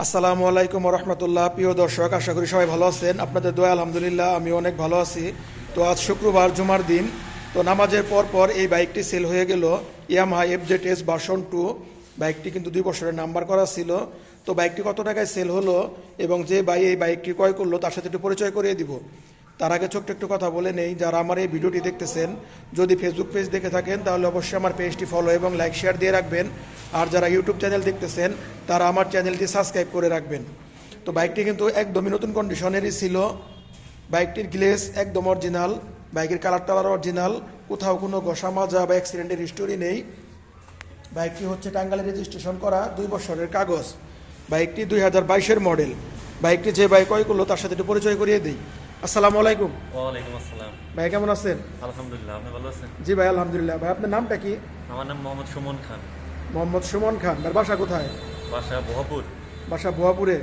আসসালামু আলাইকুম রহমতুল্লাহ প্রিয় দর্শক, আশা করি সবাই ভালো আছেন। আপনাদের দোয়া, আলহামদুলিল্লাহ আমি অনেক ভালো আছি। তো আজ শুক্রবার, জুমার দিন। তো নামাজের পর পর এই বাইকটি সেল হয়ে গেল Yamaha F Z S version two বাইকটি কিন্তু দুই বছরের নাম্বার করা ছিল। তো বাইকটি কত টাকায় সেল হলো এবং যে ভাই এই বাইকটি ক্রয় করল, তার সাথে একটু পরিচয় করিয়ে দিব। তার আগে ছোট্ট একটু কথা বলে নেই। যারা আমার এই ভিডিওটি দেখতেছেন, যদি ফেসবুক পেজ দেখে থাকেন, তাহলে অবশ্যই আমার পেজটি ফলো এবং লাইক শেয়ার দিয়ে রাখবেন। আর যারা ইউটিউব চ্যানেল দেখতেছেন তারা আমার চ্যানেলটি সাবস্ক্রাইব করে রাখবেন। তো বাইকটি কিন্তু একদমই নতুন কন্ডিশনেরই ছিল। বাইকটির গ্লেস একদম অরিজিনাল বাইকের কালার টালার অরিজিনাল কোথাও কোনো ঘষা মাজা বা অ্যাক্সিডেন্টের হিস্টোরি নেই। বাইকটি হচ্ছে টাঙ্গালে রেজিস্ট্রেশন করা দুই বছরের কাগজ। বাইকটি দুই হাজার বাইশের মডেল বাইকটি যে বাইক ক্রয় করল তার সাথে একটু পরিচয় করিয়ে দিই। আসসালামু আলাইকুম। ওয়ালাইকুম আসসালাম। ভাই কেমন আছেন? আলহামদুলিল্লাহ আপনি ভালো আছেন? জি ভাই আলহামদুলিল্লাহ। ভাই আপনার নামটা কি? আমার নাম মোহাম্মদ সুমন খান। মোহাম্মদ সুমন খান আর বাসা কোথায়? বাসা বহপুর বাসা ভুয়াপুরে।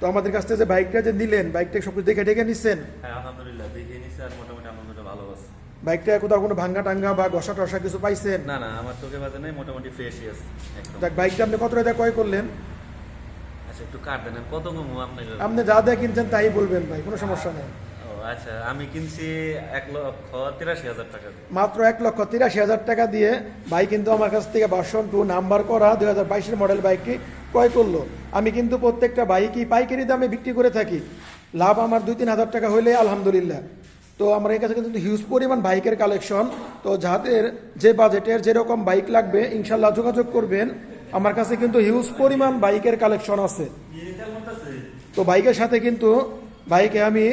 তো আমাদের কাছ থেকে যে বাইকটা যে নিলেন বাইকটা সব কিছু দেখে দেখে নিচ্ছেন হ্যাঁ আলহামদুলিল্লাহ দেখে নিছি আর মোটামুটি আলহামদুলিল্লাহ ভালো আছে। বাইকটা কোথাও কোনো ভাঙ্গা টাঙ্গা বা ঘষা টসা কিছু পাইছেন? না না আমার চোখে বাজে নাই মোটামুটি ফ্রেশই আছে একদম। দেখ বাইকটা আপনি কত টাকা ক্রয় করলেন? আচ্ছা একটু কাট দেন কত কমু আপনাকে আপনি যা যা কিনছেন তাই বলবেন ভাই কোনো সমস্যা নেই। আচ্ছা আমি কিনছি এক লক্ষ তিরাশি হাজার টাকা মাত্র এক লক্ষ তিরাশি হাজার টাকা দিয়ে ভাই কিন্তু আমার কাছ থেকে ভার্সন টু নাম্বার করা দুই হাজার বাইশের মডেল বাইকটি ক্রয় করল। আমি কিন্তু প্রত্যেকটা বাইকই পাইকারি দামে বিক্রি করে থাকি। লাভ আমার দুই তিন হাজার টাকা হইলে আলহামদুলিল্লাহ। তো আমার এই কাছে কিন্তু হিউজ পরিমাণ বাইকের কালেকশন তো যাদের যে বাজেটের যেরকম বাইক লাগবে ইনশাল্লাহ যোগাযোগ করবেন। আমার কাছে কিন্তু হিউজ পরিমাণ বাইকের কালেকশন আছে। তো বাইকের সাথে কিন্তু বাইকে আমি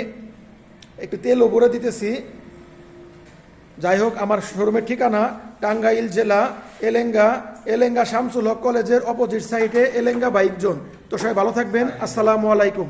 একটু তেল উপরে দিতেছি। যাই হোক, আমার শোরুমের ঠিকানা, টাঙ্গাইল জেলা, এলেঙ্গা এলেঙ্গা শামসুল হক কলেজের অপোজিট সাইডে এলেঙ্গা বাইক জোন। তো সবাই ভালো থাকবেন। আসসালামু আলাইকুম।